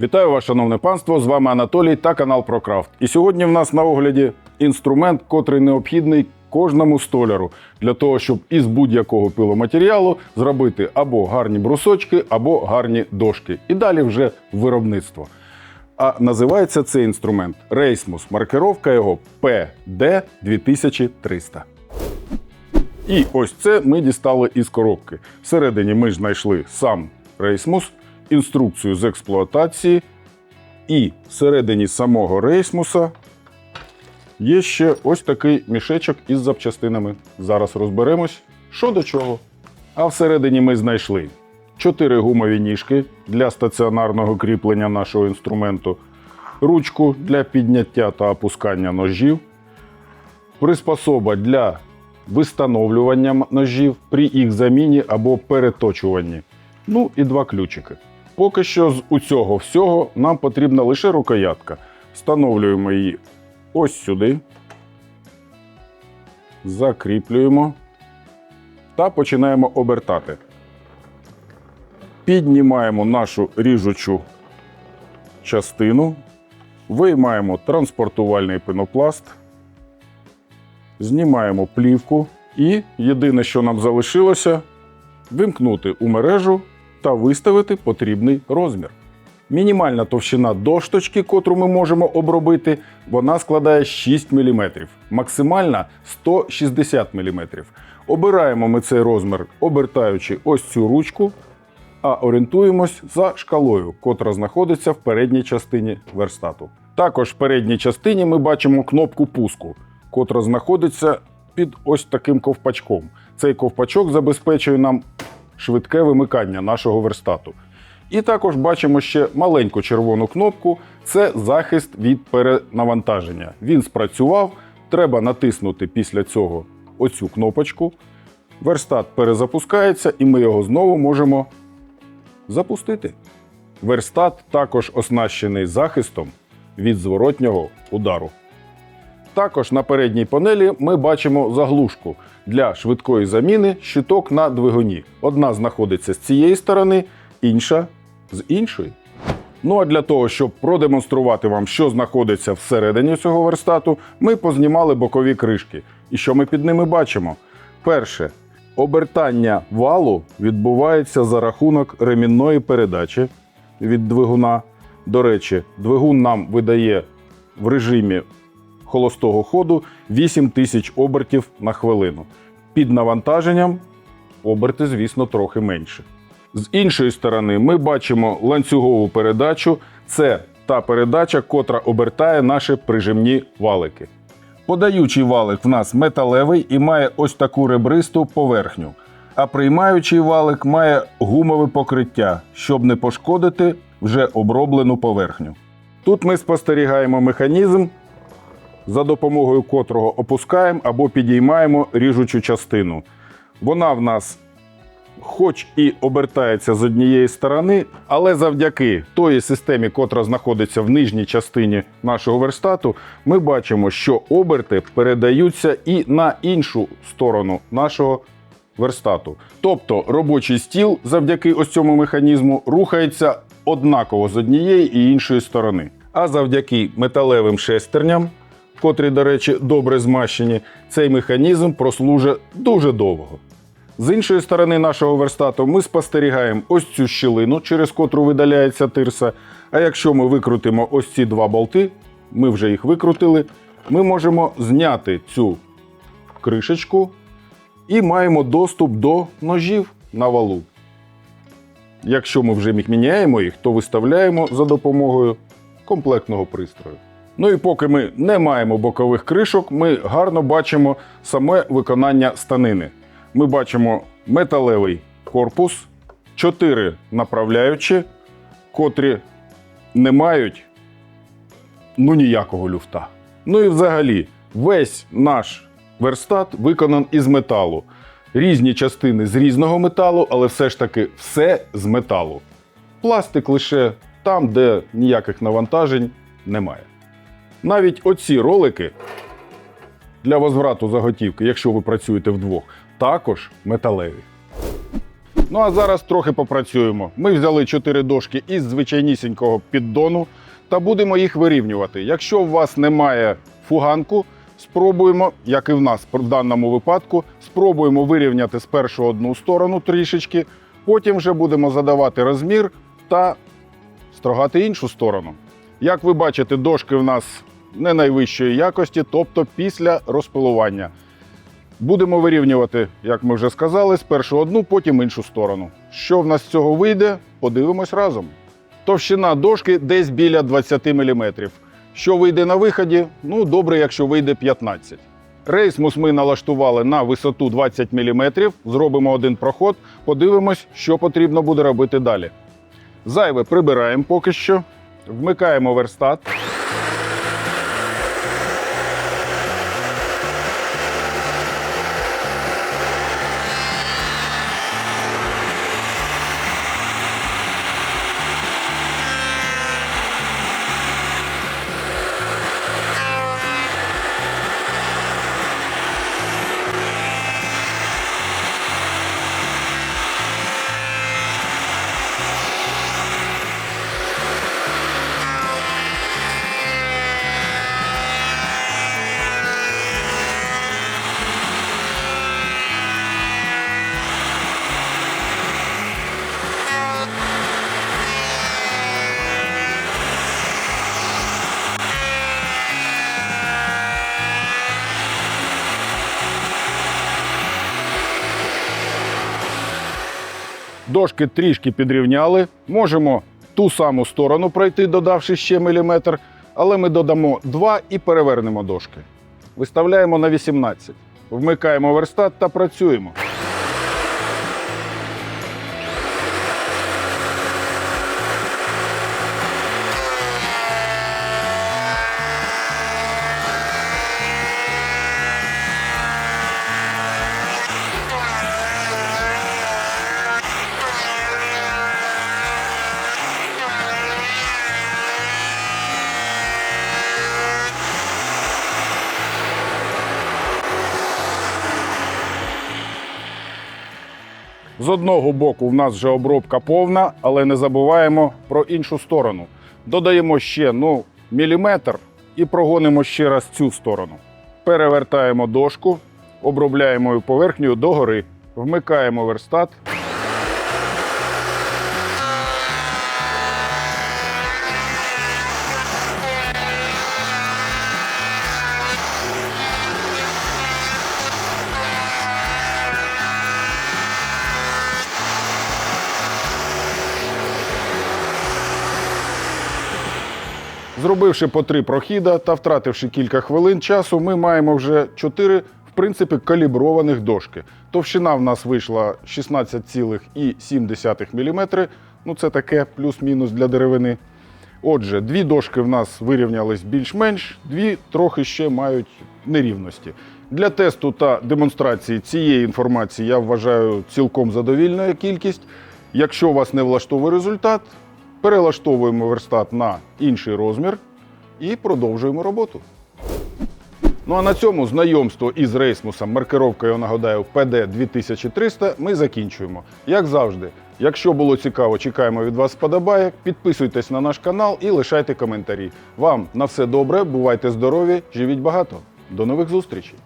Вітаю вас, шановне панство! З вами Анатолій та канал ProCraft. І сьогодні в нас на огляді інструмент, котрий необхідний кожному столяру для того, щоб із будь-якого пиломатеріалу зробити або гарні брусочки, або гарні дошки. І далі вже виробництво. А називається цей інструмент Рейсмус. Маркировка його PD2300. І ось це ми дістали із коробки. Всередині ми ж знайшли сам рейсмус, інструкцію з експлуатації, і всередині самого рейсмуса є ще ось такий мішечок із запчастинами. Зараз розберемось, що до чого. А всередині ми знайшли 4 гумові ніжки для стаціонарного кріплення нашого інструменту, ручку для підняття та опускання ножів, приспособа для встановлювання ножів при їх заміні або переточуванні. Ну і два ключики. Поки що з усього всього нам потрібна лише рукоятка. Встановлюємо її ось сюди, закріплюємо та починаємо обертати. Піднімаємо нашу ріжучу частину, виймаємо транспортувальний пенопласт, знімаємо плівку і єдине, що нам залишилося, вимкнути у мережу та виставити потрібний розмір. Мінімальна товщина дошточки, котру ми можемо обробити, вона складає 6 мм, максимальна 160 мм. Обираємо ми цей розмір, обертаючи ось цю ручку, а орієнтуємось за шкалою, котра знаходиться в передній частині верстату. Також в передній частині ми бачимо кнопку пуску, котра знаходиться під ось таким ковпачком. Цей ковпачок забезпечує нам швидке вимикання нашого верстату. І також бачимо ще маленьку червону кнопку це захист від перенавантаження. Він спрацював, треба натиснути після цього оцю кнопочку. Верстат перезапускається, і ми його знову можемо запустити. Верстат також оснащений захистом від зворотнього удару. Також на передній панелі ми бачимо заглушку для швидкої заміни щиток на двигуні. Одна знаходиться з цієї сторони, інша з іншої. Ну а для того, щоб продемонструвати вам, що знаходиться всередині цього верстату, ми познімали бокові кришки. І що ми під ними бачимо? Перше, обертання валу відбувається за рахунок ремінної передачі від двигуна. До речі, двигун нам видає в режимі холостого ходу 8000 обертів на хвилину. Під навантаженням оберти, звісно, трохи менше. З іншої сторони, ми бачимо ланцюгову передачу. Це та передача, котра обертає наші прижимні валики. Подаючий валик в нас металевий і має ось таку ребристу поверхню. А приймаючий валик має гумове покриття, щоб не пошкодити вже оброблену поверхню. Тут ми спостерігаємо механізм, за допомогою котрого опускаємо або підіймаємо ріжучу частину. Вона в нас хоч і обертається з однієї сторони, але завдяки тої системі, котра знаходиться в нижній частині нашого верстату, ми бачимо, що оберти передаються і на іншу сторону нашого верстату. Тобто робочий стіл завдяки ось цьому механізму рухається однаково з однієї і іншої сторони. А завдяки металевим шестерням, котрі, до речі, добре змащені, цей механізм прослужить дуже довго. З іншої сторони нашого верстату ми спостерігаємо ось цю щілину, через котру видаляється тирса. А якщо ми викрутимо ось ці два болти, ми вже їх викрутили, ми можемо зняти цю кришечку і маємо доступ до ножів на валу. Якщо ми вже міняємо їх, то виставляємо за допомогою комплектного пристрою. Ну і поки ми не маємо бокових кришок, ми гарно бачимо саме виконання станини. Ми бачимо металевий корпус, 4 направляючі, котрі не мають ну ніякого люфта. Ну і взагалі, весь наш верстат виконан із металу. Різні частини з різного металу, але все ж таки все з металу. Пластик лише там, де ніяких навантажень немає. Навіть оці ролики для возврату заготівки, якщо ви працюєте вдвох, також металеві. Ну а зараз трохи попрацюємо. Ми взяли 4 дошки із звичайнісінького піддону та будемо їх вирівнювати. Якщо у вас немає фуганку, спробуємо, як і в нас в даному випадку, спробуємо вирівняти спершу одну сторону трішечки, потім вже будемо задавати розмір та строгати іншу сторону. Як ви бачите, дошки в нас не найвищої якості, тобто після розпилування. Будемо вирівнювати, як ми вже сказали, спершу одну, потім іншу сторону. Що в нас з цього вийде, подивимось разом. Товщина дошки десь біля 20 мм. Що вийде на виході? Ну, добре, якщо вийде 15. Рейсмус ми налаштували на висоту 20 мм. Зробимо один проход, подивимось, що потрібно буде робити далі. Зайве прибираємо поки що. Вмикаємо верстат. Дошки трішки підрівняли. Можемо ту саму сторону пройти, додавши ще міліметр, але ми додамо 2 і перевернемо дошки. Виставляємо на 18. Вмикаємо верстат та працюємо. З одного боку в нас вже обробка повна, але не забуваємо про іншу сторону. Додаємо ще ну, міліметр і прогонимо ще раз цю сторону. Перевертаємо дошку, обробляємо її поверхнею догори, вмикаємо верстат. Зробивши по три прохіда та втративши кілька хвилин часу, ми маємо вже чотири, в принципі, каліброваних дошки. Товщина в нас вийшла 16,7 мм. Ну, це таке плюс-мінус для деревини. Отже, дві дошки в нас вирівнялись більш-менш, дві трохи ще мають нерівності. Для тесту та демонстрації цієї інформації я вважаю цілком задовільною кількість. Якщо вас не влаштовує результат, перелаштовуємо верстат на інший розмір і продовжуємо роботу. Ну а на цьому знайомство із рейсмусом маркировкою нагадаю PD 2300 ми закінчуємо. Як завжди, якщо було цікаво, чекаємо від вас вподобайок, підписуйтесь на наш канал і лишайте коментарі. Вам на все добре, бувайте здорові, живіть багато. До нових зустрічей!